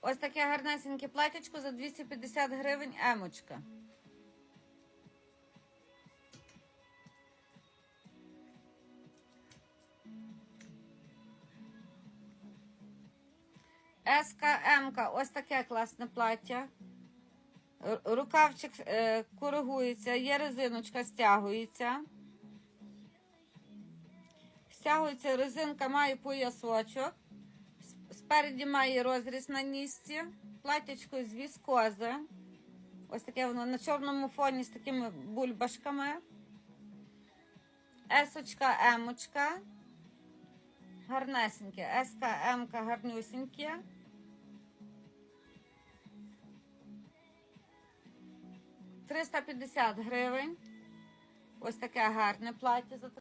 Ось таке гарнесеньке платячко за 250 гривень емочка. СКМ, ось таке класне плаття. Рукавчик е, коригується, є резиночка, стягується. Стягується резинка, має поясочок. Спереді має розріз на нісці. Платтячко з віскози. Ось таке воно на чорному фоні з такими бульбашками. Есочка, емочка. Гарнесеньке. Еска, емка, гарнюсеньке. Триста п'ятдесят гривень. Ось таке гарне плаття